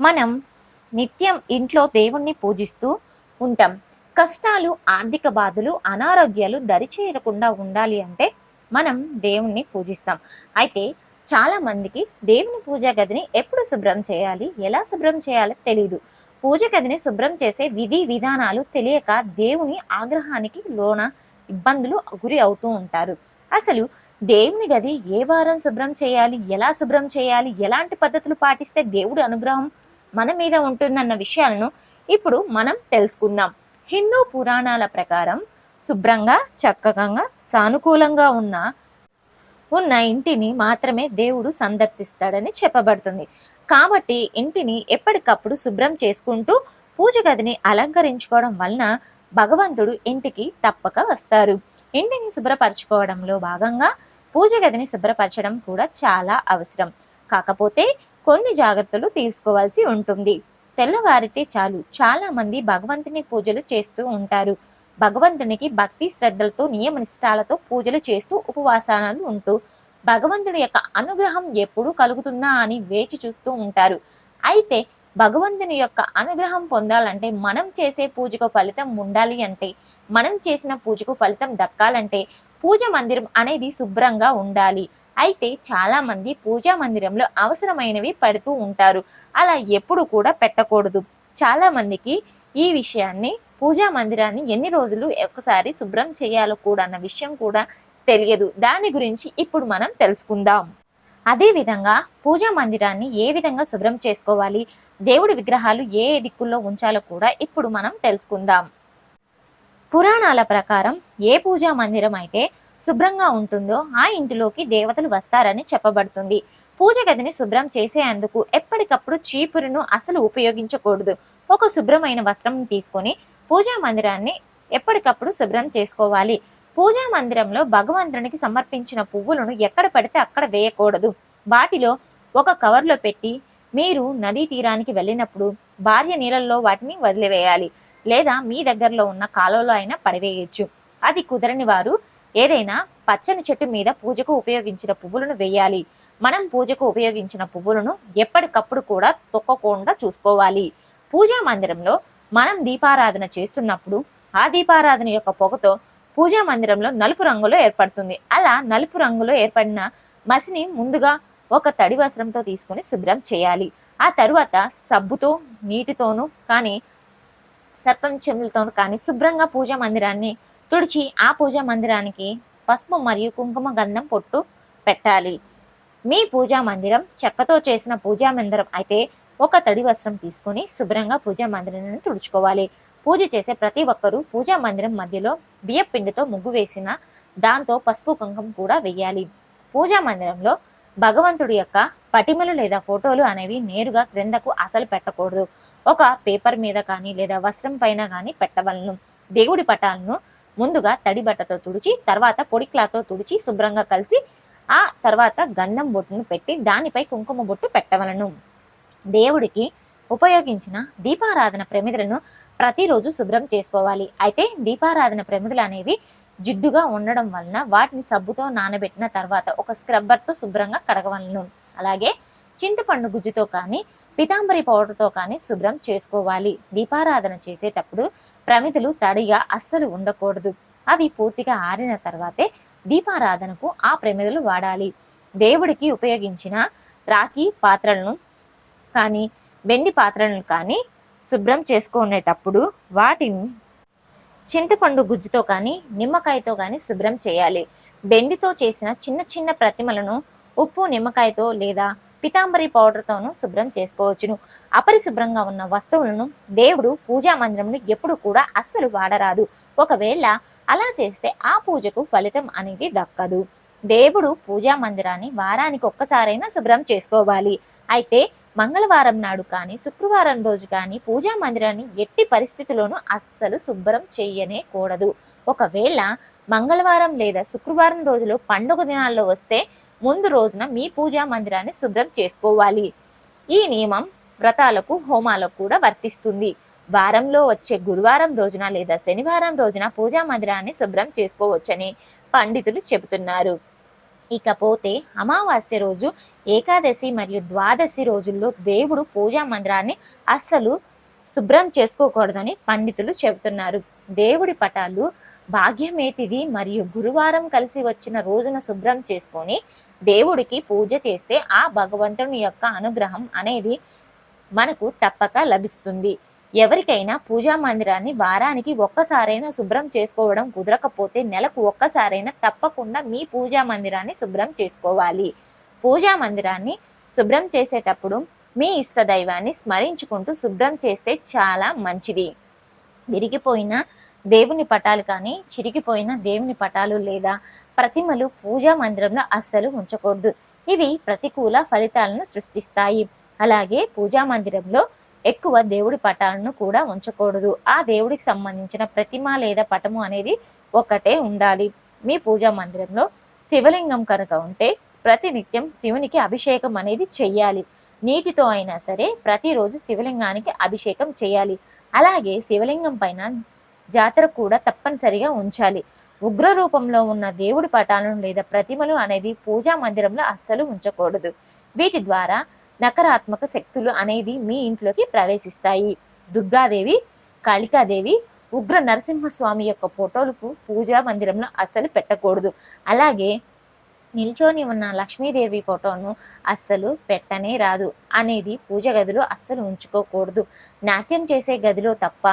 మనం నిత్యం ఇంట్లో దేవుణ్ణి పూజిస్తూ ఉంటాం. కష్టాలు ఆర్థిక బాధలు అనారోగ్యాలు దరిచేరకుండా ఉండాలి అంటే మనం దేవుణ్ణి పూజిస్తాం. అయితే చాలా మందికి దేవుని పూజా గదిని ఎప్పుడు శుభ్రం చేయాలి ఎలా శుభ్రం చేయాలో తెలియదు పూజ గదిని శుభ్రం చేసే విధి విధానాలు తెలియక దేవుని ఆగ్రహానికి లోన ఇబ్బందులు గురి అవుతూ ఉంటారు. అసలు దేవుని గది ఏ వారం శుభ్రం చేయాలి ఎలా శుభ్రం చేయాలి ఎలాంటి పద్ధతులు పాటిస్తే దేవుడి అనుగ్రహం మన మీద ఉంటుందన్న విషయాలను ఇప్పుడు మనం తెలుసుకుందాం. హిందూ పురాణాల ప్రకారం శుభ్రంగా చక్కగా సానుకూలంగా ఉన్న ఉన్న ఇంటిని మాత్రమే దేవుడు సందర్శిస్తాడని చెప్పబడుతుంది. కాబట్టి ఇంటిని ఎప్పటికప్పుడు శుభ్రం చేసుకుంటూ పూజ గదిని అలంకరించుకోవడం వలన భగవంతుడు ఇంటికి తప్పక వస్తారు. ఇంటిని శుభ్రపరచుకోవడంలో భాగంగా పూజ గదిని శుభ్రపరచడం కూడా చాలా అవసరం. కాకపోతే కొన్ని జాగ్రత్తలు తీసుకోవాల్సి ఉంటుంది. తెల్లవారితే చాలు. చాలా మంది భగవంతుని పూజలు చేస్తూ ఉంటారు. భగవంతునికి భక్తి శ్రద్ధలతో నియమ నిష్టాలతో పూజలు చేస్తూ ఉపవాసాలు ఉంటూ భగవంతుడి యొక్క అనుగ్రహం ఎప్పుడు కలుగుతుందా అని వేచి చూస్తూ ఉంటారు. అయితే భగవంతుని యొక్క అనుగ్రహం పొందాలంటే మనం చేసే పూజకు ఫలితం ఉండాలి అంటే మనం చేసిన పూజకు ఫలితం దక్కాలంటే పూజ మందిరం అనేది శుభ్రంగా ఉండాలి. అయితే చాలామంది పూజా మందిరంలో అవసరమైనవి పెడుతూ ఉంటారు. అలా ఎప్పుడు కూడా పెట్టకూడదు. చాలామందికి ఈ విషయాన్ని పూజా మందిరాన్ని ఎన్ని రోజులు ఒకసారి శుభ్రం చేయాలో కూడా అన్న విషయం కూడా తెలియదు. దాని గురించి ఇప్పుడు మనం తెలుసుకుందాం. అదేవిధంగా పూజా మందిరాన్ని ఏ విధంగా శుభ్రం చేసుకోవాలి దేవుడి విగ్రహాలు ఏ దిక్కుల్లో ఉంచాలో కూడా ఇప్పుడు మనం తెలుసుకుందాం. పురాణాల ప్రకారం ఏ పూజా మందిరం అయితే శుభ్రంగా ఉంటుందో ఆ ఇంటిలోకి దేవతలు వస్తారని చెప్పబడుతుంది. పూజ గదిని శుభ్రం చేసేందుకు ఎప్పటికప్పుడు చీపురును అసలు ఉపయోగించకూడదు. ఒక శుభ్రమైన వస్త్రం తీసుకొని పూజా మందిరాన్ని ఎప్పటికప్పుడు శుభ్రం చేసుకోవాలి. పూజా మందిరంలో భగవంతునికి సమర్పించిన పువ్వులను ఎక్కడ పడితే అక్కడ వేయకూడదు. వాటిలో ఒక కవర్లో పెట్టి మీరు నదీ తీరానికి వెళ్ళినప్పుడు భార్య నీళ్ళల్లో వాటిని వదిలివేయాలి. లేదా మీ దగ్గరలో ఉన్న కాలువలో అయినా పడివేయచ్చు. అది కుదరని వారు ఏదైనా పచ్చని చెట్టు మీద పూజకు ఉపయోగించిన పువ్వులను వేయాలి. మనం పూజకు ఉపయోగించిన పువ్వులను ఎప్పటికప్పుడు కూడా తొక్కకుండా చూసుకోవాలి. పూజా మందిరంలో మనం దీపారాధన చేస్తున్నప్పుడు ఆ దీపారాధన యొక్క పొగతో పూజా మందిరంలో నలుపు రంగులో ఏర్పడుతుంది. అలా నలుపు రంగులో ఏర్పడిన మసిని ముందుగా ఒక తడి వస్త్రంతో తీసుకొని శుభ్రం చేయాలి. ఆ తరువాత సబ్బుతో నీటితోనూ కానీ సర్పంచములతోనూ కానీ శుభ్రంగా పూజా మందిరాన్ని తుడిచి ఆ పూజా మందిరానికి పసుపు మరియు కుంకుమ గంధం పొట్టు పెట్టాలి. మీ పూజా మందిరం చెక్కతో చేసిన పూజా మందిరం అయితే ఒక తడి వస్త్రం తీసుకొని శుభ్రంగా పూజా మందిరాన్ని తుడుచుకోవాలి. పూజ చేసే ప్రతి ఒక్కరూ పూజా మందిరం మధ్యలో బియ్యపిండితో ముగ్గు వేసిన దాంతో పసుపు కుంకుమ కూడా వేయాలి. పూజా మందిరంలో భగవంతుడి యొక్క పటిమలు లేదా ఫోటోలు అనేవి నేరుగా క్రిందకు అసలు పెట్టకూడదు. ఒక పేపర్ మీద కానీ లేదా వస్త్రం పైన కానీ పెట్టవలను. దేవుడి పటాలను ముందుగా తడి బట్టతో తుడిచి తర్వాత పొడి క్లాత్తో తుడిచి శుభ్రంగా కలిసి ఆ తర్వాత గంధం బొట్టును పెట్టి దానిపై కుంకుమ బొట్టు పెట్టవలను. దేవుడికి ఉపయోగించిన దీపారాధన ప్రమిదలను ప్రతిరోజు శుభ్రం చేసుకోవాలి. అయితే దీపారాధన ప్రమిదలు అనేవి జిడ్డుగా ఉండడం వలన వాటిని సబ్బుతో నానబెట్టిన తర్వాత ఒక స్క్రబ్బర్తో శుభ్రంగా కడగవలను. అలాగే చింతపండు గుజ్జుతో కానీ పితాంబరి పౌడర్తో కానీ శుభ్రం చేసుకోవాలి. దీపారాధన చేసేటప్పుడు ప్రమిదలు తడిగా అస్సలు ఉండకూడదు. అవి పూర్తిగా ఆరిన తర్వాతే దీపారాధనకు ఆ ప్రమిదలు వాడాలి. దేవుడికి ఉపయోగించిన రాఖీ పాత్రలను కానీ వెండి పాత్రలను కానీ శుభ్రం చేసుకునేటప్పుడు వాటిని చింతపండు గుజ్జుతో కానీ నిమ్మకాయతో కానీ శుభ్రం చేయాలి. బెండితో చేసిన చిన్న చిన్న ప్రతిమలను ఉప్పు నిమ్మకాయతో లేదా పితాంబరి పౌడర్తోనూ శుభ్రం చేసుకోవచ్చును. అపరిశుభ్రంగా ఉన్న వస్తువులను దేవుడు పూజా మందిరంను ఎప్పుడు కూడా అస్సలు వాడరాదు. ఒకవేళ అలా చేస్తే ఆ పూజకు ఫలితం అనేది దక్కదు. దేవుడు పూజా మందిరాన్ని వారానికి ఒక్కసారైనా శుభ్రం చేసుకోవాలి. అయితే మంగళవారం నాడు కానీ శుక్రవారం రోజు కానీ పూజా మందిరాన్ని ఎట్టి పరిస్థితిలోనూ అస్సలు శుభ్రం చెయ్యనే కూడదు. ఒకవేళ మంగళవారం లేదా శుక్రవారం రోజులు పండుగ దినాల్లో వస్తే ముందు రోజున మీ పూజా మందిరాన్ని శుభ్రం చేసుకోవాలి. ఈ నియమం వ్రతాలకు హోమాలకు కూడా వర్తిస్తుంది. వారంలో వచ్చే గురువారం రోజున లేదా శనివారం రోజున పూజా మందిరాన్ని శుభ్రం చేసుకోవచ్చని పండితులు చెబుతున్నారు. ఇకపోతే అమావాస్య రోజు ఏకాదశి మరియు ద్వాదశి రోజుల్లో దేవుడు పూజా మందిరాన్ని అస్సలు శుభ్రం చేసుకోకూడదని పండితులు చెబుతున్నారు. దేవుడి పటాలు భాగ్యమేతిది మరియు గురువారం కలిసి వచ్చిన రోజున శుభ్రం చేసుకొని దేవుడికి పూజ చేస్తే ఆ భగవంతుని యొక్క అనుగ్రహం అనేది మనకు తప్పక లభిస్తుంది. ఎవరికైనా పూజా మందిరాన్ని వారానికి ఒక్కసారైనా శుభ్రం చేసుకోవడం కుదరకపోతే నెలకు ఒక్కసారైనా తప్పకుండా మీ పూజా మందిరాన్ని శుభ్రం చేసుకోవాలి. పూజా మందిరాన్ని శుభ్రం చేసేటప్పుడు మీ ఇష్ట దైవాన్ని స్మరించుకుంటూ శుభ్రం చేస్తే చాలా మంచిది. విరిగిపోయిన దేవుని పటాలు కానీ చిరిగిపోయిన దేవుని పటాలు లేదా ప్రతిమలు పూజా మందిరంలో అస్సలు ఉంచకూడదు. ఇవి ప్రతికూల ఫలితాలను సృష్టిస్తాయి. అలాగే పూజా మందిరంలో ఎక్కువ దేవుడి పటాలను కూడా ఉంచకూడదు. ఆ దేవుడికి సంబంధించిన ప్రతిమ లేదా పటము అనేది ఒకటే ఉండాలి. మీ పూజా మందిరంలో శివలింగం కనుక ఉంటే ప్రతినిత్యం శివునికి అభిషేకం అనేది చెయ్యాలి. నీటితో అయినా సరే ప్రతిరోజు శివలింగానికి అభిషేకం చేయాలి అలాగే శివలింగం పైన జాతర కూడా తప్పనిసరిగా ఉంచాలి. ఉగ్ర రూపంలో ఉన్న దేవుడి పటాలను లేదా ప్రతిమలు అనేది పూజా మందిరంలో అస్సలు ఉంచకూడదు. వీటి ద్వారా నకారాత్మక శక్తులు అనేది మీ ఇంట్లోకి ప్రవేశిస్తాయి. దుర్గాదేవి కాళికాదేవి ఉగ్ర నరసింహస్వామి యొక్క ఫోటోలకు పూజా మందిరంలో అస్సలు పెట్టకూడదు. అలాగే నిల్చొని ఉన్న లక్ష్మీదేవి ఫోటోను అస్సలు పెట్టనే రాదు. అనేది పూజ గదిలో అస్సలు ఉంచుకోకూడదు. నాట్యం చేసే గదిలో తప్ప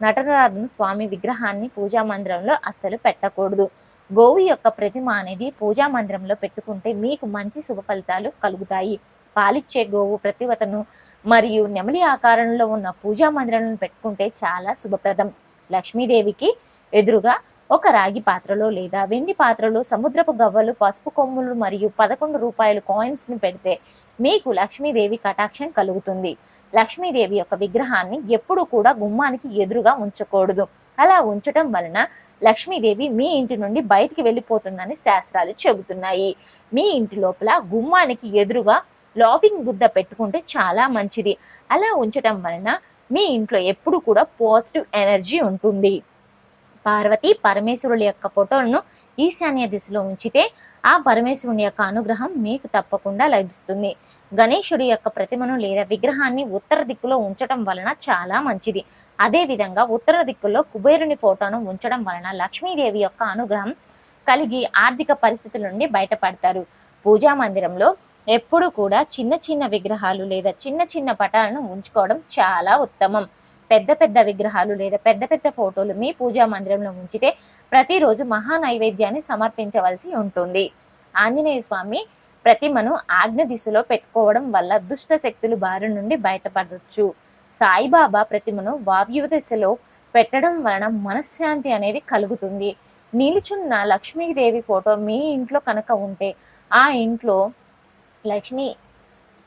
నటరాజును స్వామి విగ్రహాన్ని పూజా మందిరంలో అస్సలు పెట్టకూడదు. గోవు యొక్క ప్రతిమ అనేది పూజా మందిరంలో పెట్టుకుంటే మీకు మంచి శుభ ఫలితాలు కలుగుతాయి. పాలిచ్చే గోవు ప్రతివతను మరియు నెమలి ఆకారంలో ఉన్న పూజా మందిరాలను పెట్టుకుంటే చాలా శుభప్రదం. లక్ష్మీదేవికి ఎదురుగా ఒక రాగి పాత్రలో లేదా వెండి పాత్రలో సముద్రపు గవ్వలు పసుపు కొమ్ములు మరియు పదకొండు రూపాయలు కాయిన్స్ను పెడితే మీకు లక్ష్మీదేవి కటాక్షం కలుగుతుంది. లక్ష్మీదేవి యొక్క విగ్రహాన్ని ఎప్పుడూ కూడా గుమ్మానికి ఎదురుగా ఉంచకూడదు. అలా ఉంచటం వలన లక్ష్మీదేవి మీ ఇంటి నుండి బయటికి వెళ్ళిపోతుందని శాస్త్రాలు చెబుతున్నాయి. మీ ఇంటి లోపల గుమ్మానికి ఎదురుగా లాఫింగ్ బుద్ధ పెట్టుకుంటే చాలా మంచిది. అలా ఉంచటం వలన మీ ఇంట్లో ఎప్పుడు కూడా పాజిటివ్ ఎనర్జీ ఉంటుంది. పార్వతి పరమేశ్వరుల యొక్క ఫోటోలను ఈశాన్య దిశలో ఉంచితే ఆ పరమేశ్వరుని యొక్క అనుగ్రహం మీకు తప్పకుండా లభిస్తుంది. గణేశుడి యొక్క ప్రతిమను లేదా విగ్రహాన్ని ఉత్తర దిక్కులో ఉంచడం వలన చాలా మంచిది. అదేవిధంగా ఉత్తర దిక్కులో కుబేరుని ఫోటోను ఉంచడం వలన లక్ష్మీదేవి యొక్క అనుగ్రహం కలిగి ఆర్థిక పరిస్థితుల నుండి బయటపడతారు. పూజా మందిరంలో ఎప్పుడు కూడా చిన్న చిన్న విగ్రహాలు లేదా చిన్న చిన్న పటాలను ఉంచుకోవడం చాలా ఉత్తమం. పెద్ద పెద్ద విగ్రహాలు లేదా పెద్ద పెద్ద ఫోటోలు మీ పూజా మందిరంలో ఉంచితే ప్రతిరోజు మహా నైవేద్యాన్ని సమర్పించవలసి ఉంటుంది. ఆంజనేయ స్వామి ప్రతిమను ఆజ్ఞ దిశలో పెట్టుకోవడం వల్ల దుష్ట శక్తులు బారి నుండి బయటపడవచ్చు సాయిబాబా ప్రతిమను వాయు దిశలో పెట్టడం వలన మనశ్శాంతి అనేది కలుగుతుంది. నిలుచున్న లక్ష్మీదేవి ఫోటో మీ ఇంట్లో కనుక ఉంటే ఆ ఇంట్లో లక్ష్మి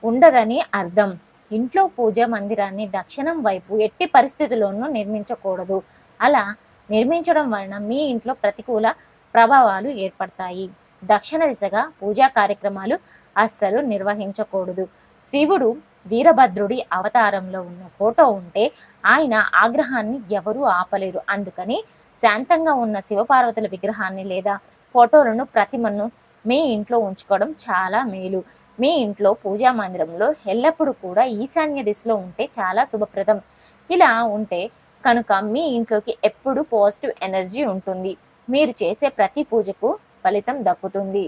ఉండదని అర్థం. ఇంట్లో పూజ మందిరాన్ని దక్షిణం వైపు ఎట్టి పరిస్థితుల్లోనూ నిర్మించకూడదు. అలా నిర్మించడం వలన మీ ఇంట్లో ప్రతికూల ప్రభావాలు ఏర్పడతాయి. దక్షిణ దిశగా పూజా కార్యక్రమాలు అస్సలు నిర్వహించకూడదు. శివుడు వీరభద్రుడి అవతారంలో ఉన్న ఫోటో ఉంటే ఆయన ఆగ్రహాన్ని ఎవరూ ఆపలేరు. అందుకని శాంతంగా ఉన్న శివపార్వతుల విగ్రహాన్ని లేదా ఫోటోలను ప్రతిమను మీ ఇంట్లో ఉంచుకోవడం చాలా మేలు. మీ ఇంట్లో పూజా మందిరంలో ఎల్లప్పుడూ కూడా ఈశాన్య దిశలో ఉంటే చాలా శుభప్రదం. ఇలా ఉంటే కనుక మీ ఇంట్లోకి ఎప్పుడు పాజిటివ్ ఎనర్జీ ఉంటుంది. మీరు చేసే ప్రతి పూజకు ఫలితం దక్కుతుంది.